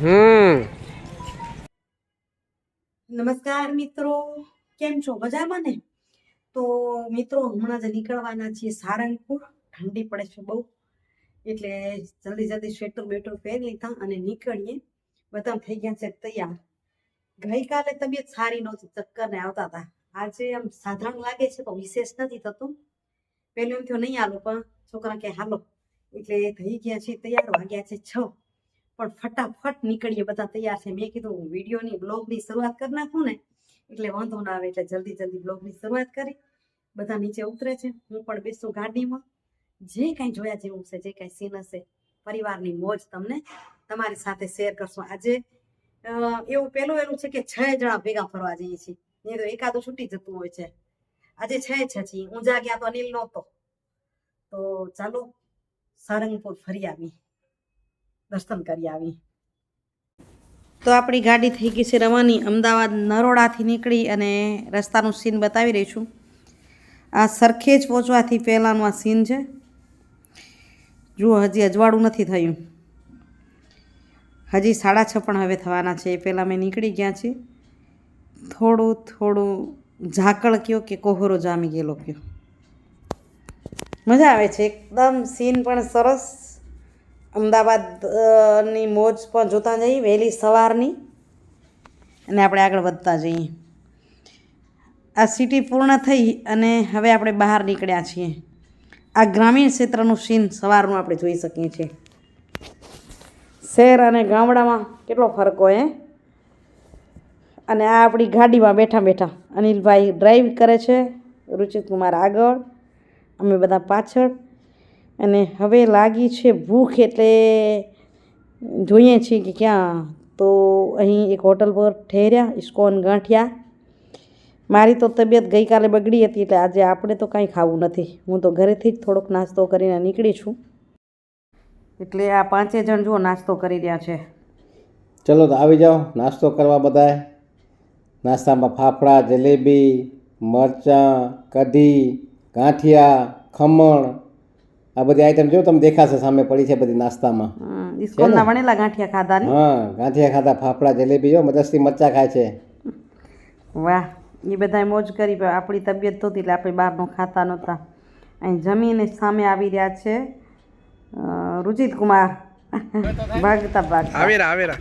હમ. નમસ્કાર મિત્રો. કેમ છો? મજામાં ને? તો મિત્રો હમણાં જ નીકળવાના છીએ સારંગપુર. ઠંડી પડે છે બહુ. એટલે જલ્દી જલ્દી સ્વેટર બેટર પહેરી લીધા અને નીકળીએ. બધા થઈ ગયા છે તૈયાર. ગઈકાલે તબિયત સારી નહોતી ચક્કર ને આવતા હતા આજે આમ સાધારણ લાગે છે તો વિશેષ નથી થતું. પહેલું એમ થયું નહીં હાલો પણ છોકરા કે હાલો. એટલે થઈ ગયા છે તૈયાર વાગ્યા છે છ. પણ ફટાફટ નીકળીએ, બધા તૈયાર છે. મેં કીધું વિડીયોની બ્લોગની શરૂઆત કરી નાખું ને, એટલે વાંધો ના આવે, એટલે જલ્દી જલ્દી બ્લોગની શરૂઆત કરી. બધા નીચે ઉતરે છે. હું પણ બેસું ગાડીમાં. જે કાંઈ જોયા જેવું છે, જે કાંઈ સીન હશે, પરિવારની મોજ તમને તમારી સાથે શેર કરશું. આજે એવું પહેલું એનું છે કે છ જણા ભેગા ફરવા જઈએ છીએ. નહીં તો એકાદું છૂટી જતું હોય છે. આજે છ છ છીએ. ઊંઝા ગયા તો અનિલ નહોતો. તો ચાલો, સારંગપુર ફરી આવી દર્શન કરી આવી. તો આપણી ગાડી થઈ ગઈ છે રવાની. અમદાવાદ નરોડાથી નીકળી અને રસ્તાનું સીન બતાવી રહી છું. આ સરખેજ પહોંચવાથી પહેલાંનું આ સીન છે. જુઓ, હજી અજવાળું નથી થયું. હજી સાડા છ પણ હવે થવાના છે. એ પહેલાં મેં નીકળી ગયા છીએ. થોડું થોડું ઝાકળ કયો કે કોહરો જામી ગયેલો કયો. મજા આવે છે. એકદમ સીન પણ સરસ. અમદાવાદની મોજ પણ જોતા જઈએ વહેલી સવારની. અને આપણે આગળ વધતા જઈએ. આ સિટી પૂર્ણ થઈ અને હવે આપણે બહાર નીકળ્યા છીએ. આ ગ્રામીણ ક્ષેત્રનું સીન સવારનું આપણે જોઈ શકીએ છીએ. શહેર અને ગામડામાં કેટલો ફરક હોય અને આ આપણી ગાડીમાં બેઠા બેઠા અનિલભાઈ ડ્રાઈવ કરે છે રુચિત કુમાર આગળ, અમે બધા પાછળ. અને હવે લાગી છે ભૂખ એટલે જોઈએ છીએ કે ક્યાં. તો અહીં એક હોટલ પર ઠેર્યા, ઇસ્કોન ગાંઠિયા. મારી તો તબિયત ગઈકાલે બગડી હતી એટલે આજે આપણે તો કાંઈ ખાવું નથી. હું તો ઘરેથી જ થોડોક નાસ્તો કરીને નીકળી છું. એટલે આ પાંચે જણ જુઓ નાસ્તો કરી રહ્યા છે. ચલો તો આવી જાઓ, નાસ્તો કરવા બધાય નાસ્તામાં ફાફડા, જલેબી, મરચાં, કઢી, ગાંઠિયા, ખમણ આ બધી આઈટમ જો તમે દેખાશે સામે પડી છે બધી નાસ્તામાં. ઇસ્કોનના વણેલા ગાંઠિયા ખાધા ને હા ગાંઠિયા ખાધા ફાફડા જલેબી જો મદસ્તી મરચાં ખાય છે. વાહ એ બધાએ મોજ કરી આપણી તબિયત તો એટલે આપણે બહારનું ખાતા નહોતા. અહીં જમીને સામે આવી રહ્યા છે રુચિત કુમાર. ભાગતા ભાગતા. આવેરા આવેરા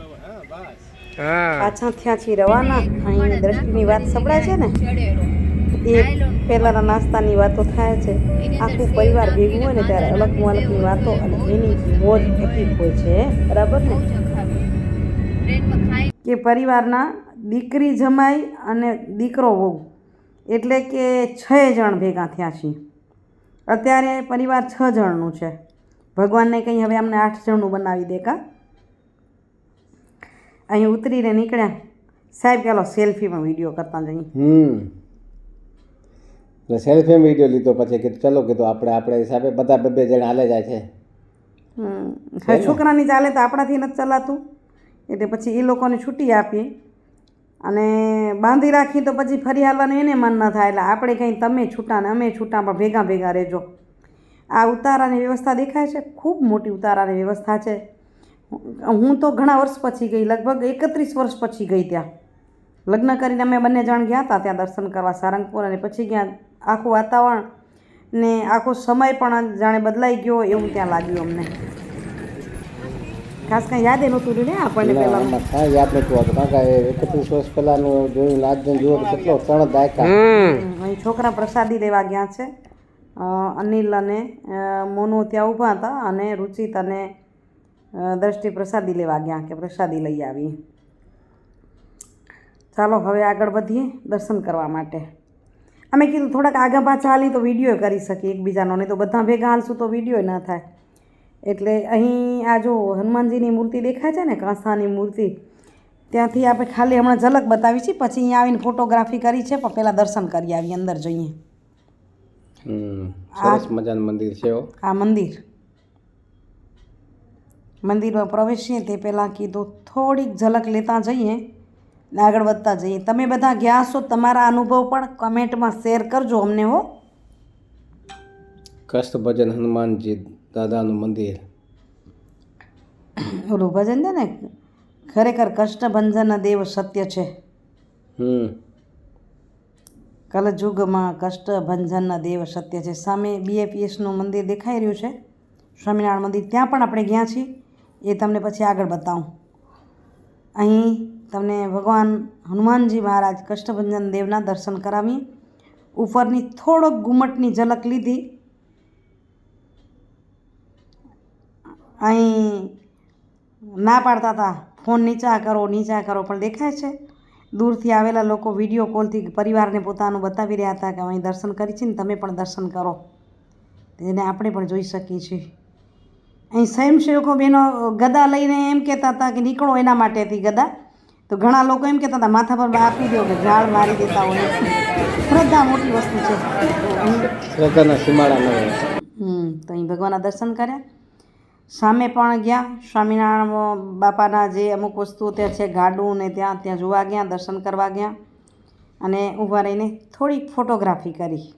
પાછા થયા છીએ રવાના. અહીં દ્રષ્ટિની વાત સંભળાય છે ને? એ પહેલાંના નાસ્તાની વાતો થાય છે. આખું પરિવાર ભેગું હોય ને ત્યારે અલગ અલગની વાતો અને એની મોજ એટલી હોય છે. બરાબર ને? કે પરિવારના દીકરી જમાઈ અને દીકરો વહુ. એટલે કે છ જણ ભેગા થયા છીએ. અત્યારે પરિવાર છ જણનું છે. ભગવાનને કંઈ હવે અમને આઠ જણનું બનાવી દે કા? અહીં ઉતરીને નીકળ્યા. સાહેબ ચાલો સેલ્ફીમાં વીડિયો કરતા જઈએ. એટલે સેલ્ફ એમ વીડિયો લીધો પછી કીધું ચલો કીધું આપણે આપણે હિસાબે બધા બે બે જણા હાલે જાય છે. હવે છોકરાની ચાલે તો આપણાથી નથી ચલાતું. એટલે પછી એ લોકોને છૂટી આપીએ. અને બાંધી રાખી તો પછી ફરી હાલવાનું એને મન ન થાય. એટલે આપણે કંઈ તમે છૂટા ને અમે છૂટા પણ ભેગા ભેગા રહેજો. આ ઉતારાની વ્યવસ્થા દેખાય છે? ખૂબ મોટી ઉતારાની વ્યવસ્થા છે. હું તો ઘણા વર્ષ પછી ગઈ લગભગ એકત્રીસ વર્ષ પછી ગઈ ત્યાં. લગ્ન કરીને અમે બંને જણ ગયા હતા ત્યાં દર્શન કરવા સારંગપુર અને પછી ગયા આખું વાતાવરણ ને આખો સમય પણ જાણે બદલાઈ ગયો એવું ત્યાં લાગ્યું અમને. ખાસ કાંઈ યાદ એનું તું ને આપણને પહેલાં. કાંઈ યાદ નથી હોતું કારણ કે એકત્રીસ વર્ષ પહેલાંનું જોયું આજનું જુઓ કેટલો ત્રણ દાયકા. હમ. અહીં છોકરા પ્રસાદી લેવા ગયા છે. અનિલ અને મોનુ ત્યાં ઊભા હતા અને રુચિત અને દ્રષ્ટિ પ્રસાદી લેવા ગયા કે પ્રસાદી લઈ આવી. ચાલો હવે આગળ વધીએ દર્શન કરવા માટે. અમે કીધું થોડાક આગા પાછા હાલી તો વીડિયો કરી શકીએ એકબીજાનો નહીં તો બધા ભેગા હાલશું તો વીડિયો ન થાય. એટલે અહીં આ જો હનુમાનજીની મૂર્તિ દેખાય છે ને કાંસાની મૂર્તિ ત્યાંથી આપણે ખાલી હમણાં ઝલક બતાવી છે. પછી અહીંયા આવીને ફોટોગ્રાફી કરી છે પણ પહેલાં દર્શન કરી આવી અંદર જઈએ. હમ સરસ મજાનું મંદિર છે આ મંદિર. મંદિરમાં પ્રવેશીએ તે પહેલાં કીધું થોડીક ઝલક લેતા જઈએ. ને આગળ વધતા જઈએ. તમે બધા ગયા છો તમારા અનુભવ પણ કમેન્ટમાં શેર કરજો અમને હો. કષ્ટ ભજન હનુમાનજી દાદાનું મંદિર. ઓલું ભજન છે ને ખરેખર કષ્ટભંજન દેવ સત્ય છે. હમ. કલજુગમાં કષ્ટભંજન દેવ સત્ય છે. સામે બીએપીએસનું મંદિર દેખાઈ રહ્યું છે. સ્વામિનારાયણ મંદિર. ત્યાં પણ આપણે ગયા છીએ. એ તમને પછી આગળ બતાવું. અહીં તમને ભગવાન હનુમાનજી મહારાજ કષ્ટભંજન દેવના દર્શન કરાવી, ઉપરની થોડોક ઘુમટની ઝલક લીધી. અહીં ના પાડતા હતા, ફોન નીચા કરો નીચા કરો, પણ દેખાય છે. દૂરથી આવેલા લોકો વીડિયો કોલથી પરિવારને પોતાનું બતાવી રહ્યા હતા કે અહીં દર્શન કરી છે ને તમે પણ દર્શન કરો. જેને આપણે પણ જોઈ શકીએ છીએ. અહીં સ્વયંસેવકો બહેનો ગદા લઈને એમ કહેતા હતા કે નીકળો એના માટે હતી ગદા. તો ઘણા લોકો એમ કહેતા હતા માથા પર આપી દો કે ઝાડ મારી દેતા હોય. શ્રદ્ધા મોટી વસ્તુ છે. શ્રદ્ધાના સીમાડા હમ તો અહીં ભગવાનના દર્શન કર્યા. સામે પણ ગયા. સ્વામિનારાયણ બાપાના જે અમુક વસ્તુઓ ત્યાં છે ગાડું ને ત્યાં ત્યાં જોવા ગયા દર્શન કરવા ગયા અને ઊભા રહીને થોડીક ફોટોગ્રાફી કરી.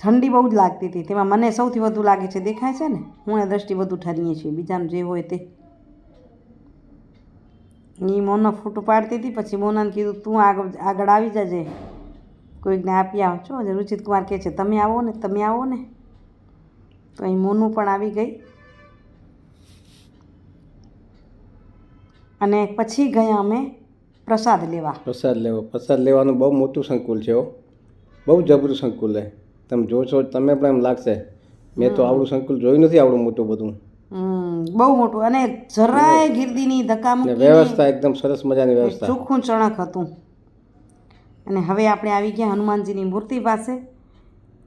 ઠંડી બહુ જ લાગતી હતી. તેમાં મને સૌથી વધુ લાગે છે દેખાય છે ને? હું એ દ્રષ્ટિ વધુ ઠરીએ છીએ. બીજાનું જે હોય તે. એ મોનો ફોટો પાડતી હતી પછી મોનાને કીધું તું આગળ આગળ આવી જજે. કોઈકને આપી આવ. છો રુચિત કુમાર કહે છે તમે આવો ને તમે આવો ને. તો અહીં મોનું પણ આવી ગઈ. અને પછી ગયા અમે પ્રસાદ લેવા. પ્રસાદ લેવો. પ્રસાદ લેવાનું બહુ મોટું સંકુલ છે હો. બહુ જબરું સંકુલ છે. તમે જોશો તમે પણ એમ લાગશે. મેં તો આવડું સંકુલ જોયું નથી આવડું મોટું બધું. બહુ મોટું અને જરાય ગીર્દીની ધક્કા વ્યવસ્થા એકદમ સરસ મજાની વ્યવસ્થા. ચોખ્ખું ચણક હતું. અને હવે આપણે આવી ગયા હનુમાનજીની મૂર્તિ પાસે.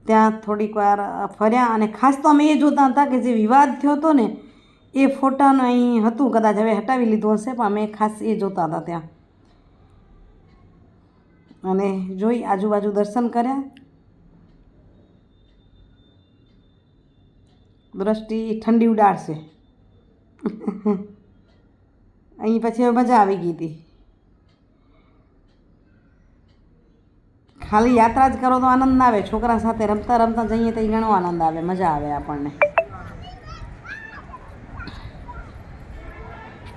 ત્યાં થોડીક વાર ફર્યા અને ખાસ તો અમે એ જોતા હતા કે જે વિવાદ થયો હતો ને એ ફોટાનું અહીં હતું કદાચ હવે હટાવી લીધું હશે પણ અમે ખાસ એ જોતા હતા ત્યાં. અને જોઈ આજુબાજુ દર્શન કર્યા. દ્રષ્ટિ ઠંડી ઉડાડશે. અહીં પછી હવે મજા આવી ગઈ હતી. ખાલી યાત્રા જ કરો તો આનંદ આવે. છોકરા સાથે રમતા રમતા જઈએ તો ઘણો આનંદ આવે. મજા આવે આપણને.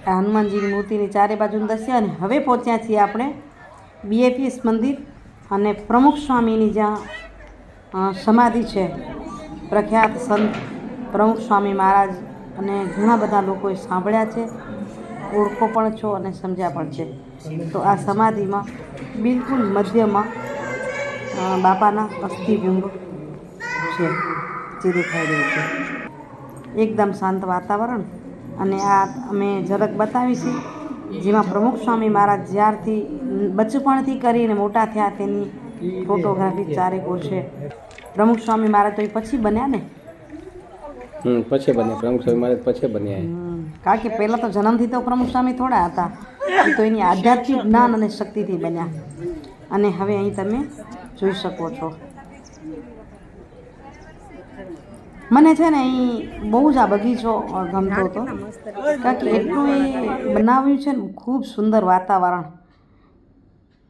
આ હનુમાનજીની મૂર્તિની ચારે બાજુ દસ્યા અને હવે પહોંચ્યા છીએ આપણે બીએપીએસ મંદિર અને પ્રમુખ સ્વામીની જ્યાં સમાધિ છે. પ્રખ્યાત સંત પ્રમુખ સ્વામી મહારાજ અને ઘણા બધા લોકોએ સાંભળ્યા છે. ઓળખો પણ છો અને સમજ્યા પણ છે. તો આ સમાધિમાં બિલકુલ મધ્યમાં બાપાના અસ્થિભંગ છે, જે દેખાઈ રહ્યું છે. એકદમ શાંત વાતાવરણ અને આ અમે ઝલક બતાવીશું, જેમાં પ્રમુખ સ્વામી મહારાજ જ્યારથી બચપણથી કરીને મોટા થયા તેની ફોટોગ્રાફી ચારેકો છે પ્રમુખ સ્વામી મહારાજ તો એ પછી બન્યા ને? હમ, પછી બન્યા. પ્રમુખ સ્વામી મહારાજ પછી બન્યા કારણ કે પહેલાં તો જન્મથી તો પ્રમુખ સ્વામી થોડા હતા. તો એની આધ્યાત્મિક જ્ઞાન અને શક્તિથી બન્યા. અને હવે અહીં તમે જોઈ શકો છો. મને છે ને અહીં બહુ જ આ બગીચો ગમતો હતો. કારણ કે એટલું એ બનાવ્યું છે ને, ખૂબ સુંદર વાતાવરણ.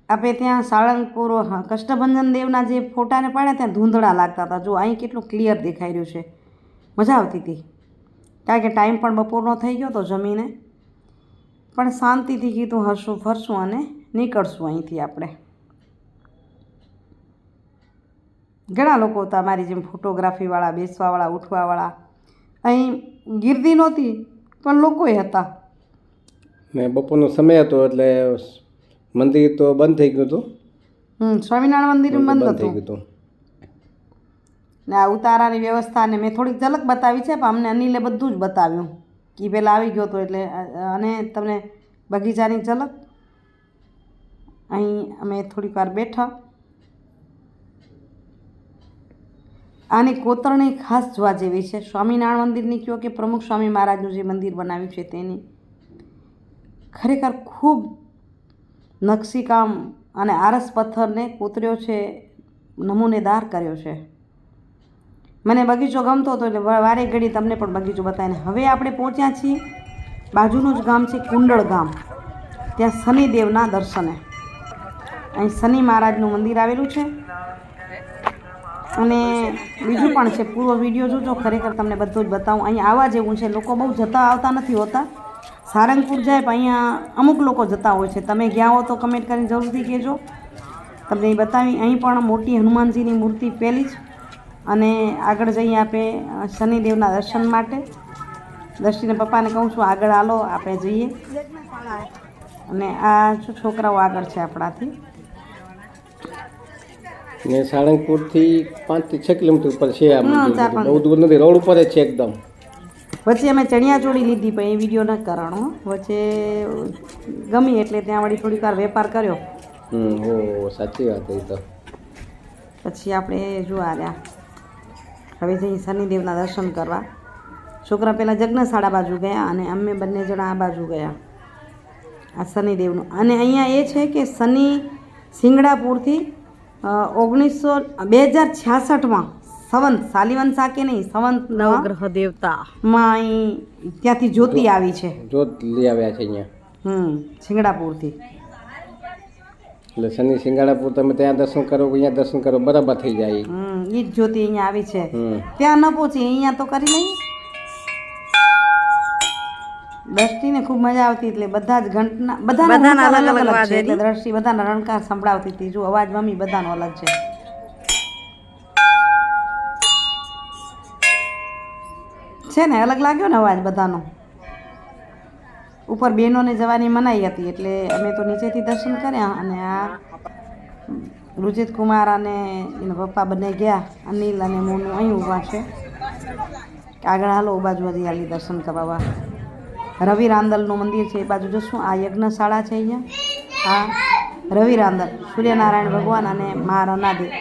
આપણે ત્યાં સાળંગપુર કષ્ટભંજન દેવના જે ફોટાને પાડ્યા ત્યાં ધૂંધળા લાગતા હતા. જો, અહીં કેટલું ક્લિયર દેખાઈ રહ્યું છે. મજા આવતી હતી. કારણ કે ટાઈમ પણ બપોરનો થઈ ગયો તો જમીને. પણ શાંતિથી કીધું હરશું ફરશું અને નીકળશું અહીંથી આપણે. ઘણા લોકો હતા મારી જેમ ફોટોગ્રાફીવાળા બેસવાવાળા ઉઠવાવાળા. અહીં ગીર્દી નહોતી પણ લોકોય હતા. ને બપોરનો સમય હતો એટલે મંદિર તો બંધ થઈ ગયું હતું. સ્વામિનારાયણ મંદિર બંધ બંધ થઈ ગયું હતું. ને આ ઉતારાની વ્યવસ્થા ને મેં થોડીક ઝલક બતાવી છે, પણ અમને અનિલે બધું જ બતાવ્યું. કે પહેલાં આવી ગયો હતો એટલે, અને તમને બગીચાની ઝલક. અહીં અમે થોડીક વાર બેઠા. આની કોતરણી ખાસ જોવા જેવી છે. સ્વામિનારાયણ મંદિરની કહો કે પ્રમુખ સ્વામી મહારાજનું જે મંદિર બનાવ્યું છે તેની. ખરેખર ખૂબ નકશીકામ અને આરસ પથ્થરને કોતર્યો છે, નમૂનેદાર કર્યો છે. મને બગીચો ગમતો હતો એટલે વારે ઘડી તમને પણ બગીચો બતાવીને હવે આપણે પહોંચ્યા છીએ બાજુનું જ ગામ છે કુંડળ ગામ. ત્યાં શનિદેવના દર્શને. અહીં શનિ મહારાજનું મંદિર આવેલું છે. અને બીજું પણ છે, પૂરો વીડિયો જોજો, ખરેખર તમને બધું જ બતાવું. અહીં આવવા જેવું છે, લોકો બહુ જતા આવતા નથી હોતા. સારંગપુર જાય પણ અહીંયા અમુક લોકો જતા હોય છે. તમે ગયા હો તો કમેન્ટ કરીને જરૂરથી કહેજો. તમને બતાવી, અહીં પણ મોટી હનુમાનજીની મૂર્તિ પહેલી જ અને આગળ જઈએ આપણે શનિદેવના દર્શન માટે. દર્શીને પપ્પાને કહું છું આગળ આલો આપણે જઈએ. અને આ છોકરાઓ આગળ છે આપણાથી. ને સાળંગપુરથી પાંચથી છ કિલોમીટર ઉપર છે. બહુ દૂર નથી રોડ ઉપર જ છે એકદમ. વચ્ચે અમે ચણિયા ચોળી લીધી પણ એ વીડિયો ન કરવાનો વચ્ચે ગમી એટલે ત્યાં વળી થોડીક વાર વેપાર કર્યો. હમ હો સાચી વાત એ તો. પછી આપણે જોવા આવ્યા હવે જઈ શનિદેવના દર્શન કરવા. છોકરા પહેલાં જગ્નશાળા બાજુ ગયા અને અમે બંને જણા આ બાજુ ગયા. આ શનિદેવનું. અને અહીંયા એ છે કે શનિ સિંગડાપુરથી ઓગણીસો બે હજાર છાસઠમાં સંવંત સાલિવન સાકે નહીં સંવંત નવગ્રહ દેવતા. માં અહીં ત્યાંથી જ્યોતિ આવી છે. જ્યોત લઈ આવ્યા છે અહીંયા. હમ સિંગડાપુરથી. એટલે શનિ સિંગાડાપુર તમે ત્યાં દર્શન કરો કે અહીંયા દર્શન કરો બરાબર થઈ જાય હમ એ જ જ્યોતિ અહીંયા આવી છે. ત્યાં ન પહોંચી અહીંયા તો કરી લઈએ. દ્રષ્ટિને ખૂબ મજા આવતી એટલે બધા જ ઘંટના બધાના અલગ અલગ અલગ છે એટલે દ્રષ્ટિ બધાના રણકાર સંભળાવતી હતી. જો અવાજ મમ્મી બધાનો અલગ છે. છે ને અલગ લાગ્યો ને અવાજ બધાનો? ઉપર બહેનોને જવાની મનાઈ હતી એટલે અમે તો નીચેથી દર્શન કર્યા અને આ રુચિત કુમાર અને એના પપ્પા બંને ગયા, અનિલ અને મોનું અહીં ઊભા છે. આગળ હાલો બાજુ હજી હાલી દર્શન કરાવવા. રવિ રાંદલનું મંદિર છે, એ બાજુ જશું. આ યજ્ઞશાળા છે અહીંયા. આ રવિ રાંદલ, સૂર્યનારાયણ ભગવાન અને મા રનાદેવ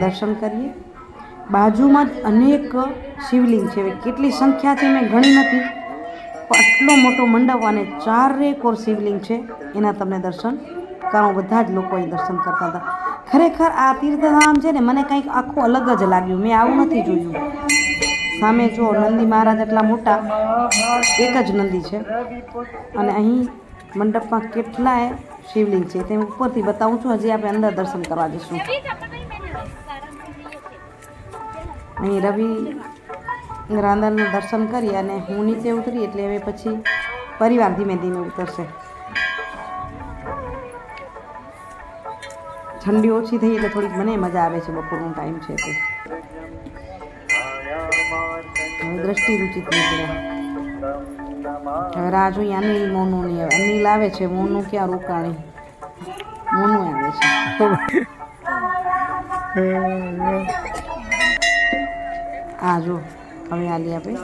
દર્શન કરીએ. બાજુમાં જ અનેક શિવલિંગ છે. કેટલી સંખ્યા છે મેં ગણી નથી. આટલો મોટો મંડપ અને ચારે કોર શિવલિંગ છે. એના તમને દર્શન કારણ બધા જ લોકો અહીં દર્શન કરતા હતા. ખરેખર આ તીર્થધામ છે ને મને કંઈક આખું અલગ જ લાગ્યું. મેં આવું નથી જોયું. સામે જો નંદી મહારાજ એટલા મોટા એક જ નંદી છે. અને અહીં મંડપમાં કેટલાય શિવલિંગ છે. તે ઉપરથી બતાવું છું. હજી આપણે અંદર દર્શન કરવા જઈશું. અહીં રવિ રાંદલનું દર્શન કરી અને હું નીચે ઉતરી એટલે હવે પછી પરિવાર ધીમે ધીમે ઉતરશે. ઠંડી ઓછી થઈ એટલે થોડીક મને મજા આવે છે બપોરનો ટાઈમ છે તે. હવે દ્રષ્ટિ રૂચિત નીકળ્યા. હવે રાહ જોઈએ અનિલ મોનુની નહીં આવે અનિલ આવે છે મોનું ક્યાં રોકાણી? મોનું આવે છે. આ જો. હવે આલી આપણે.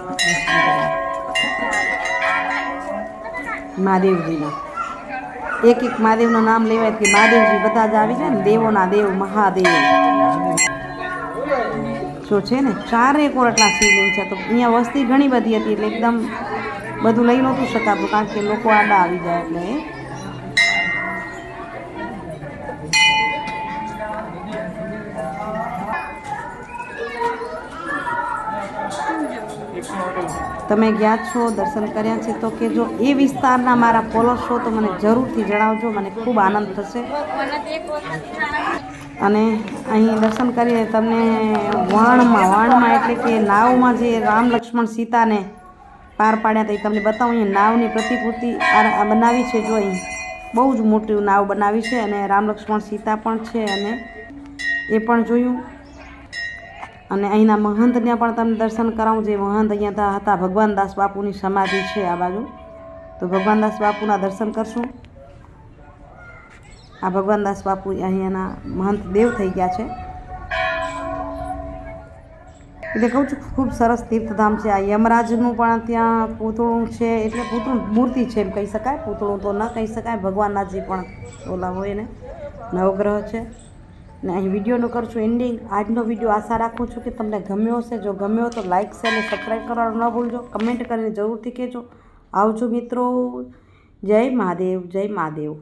મહાદેવજીના. એક એક મહાદેવનું નામ લેવાય કે મહાદેવજી બધા જ આવી જાય ને, દેવોના દેવ, મહાદેવ. જો છે ને ચારે કોર આટલા શિવલિંગ છે. તો અહીંયા વસ્તી ઘણી બધી હતી એટલે એકદમ બધું લઈ નહોતું શકાતું, કારણ કે લોકો આડા આવી જાય એટલે. તમે ગયા છો, દર્શન કર્યા છે, તો કે જો એ વિસ્તારના મારા ફોલોઅર્સ છો, તો મને જરૂરથી જણાવજો, મને ખૂબ આનંદ થશે. અને અહીં દર્શન કરીને તમને વાણમાં વાણમાં એટલે કે નાવમાં જે રામ લક્ષ્મણ સીતાને પાર પાડ્યા હતા, એ તમને બતાવું, અહીંયા નાવની પ્રતિકૃતિ બનાવી છે, જો અહીં બહુ જ મોટી નાવ બનાવી છે, અને રામ લક્ષ્મણ સીતા પણ છે, અને એ પણ જોયું. અને અહીંના મહંતને પણ તમને દર્શન કરાવું જે મહંત અહીંયા હતા. ભગવાન દાસ બાપુની સમાધિ છે આ બાજુ. તો ભગવાન દાસ બાપુના દર્શન કરશું. આ ભગવાન દાસ બાપુ અહીંયાના મહંત દેવ થઈ ગયા છે. એટલે કહું છું, ખૂબ સરસ તીર્થધામ છે. આ યમરાજનું પણ ત્યાં પૂતળું છે. એટલે પૂતળું મૂર્તિ છે એમ કહી શકાય. પૂતળું તો ન કહી શકાય. ભગવાનનાથજી પણ ઓલા હોય ને નવગ્રહ છે. ને અહીં વિડીયોનું કરું છું એન્ડિંગ આજનો વીડિયો આશા રાખું છું કે તમને ગમ્યો હશે. જો ગમ્યો તો લાઇક શેર અને સબસ્ક્રાઈબ કરવાનું ન ભૂલજો. કમેન્ટ કરીને જરૂરથી કહેજો. આવજો મિત્રો. જય મહાદેવ જય મહાદેવ.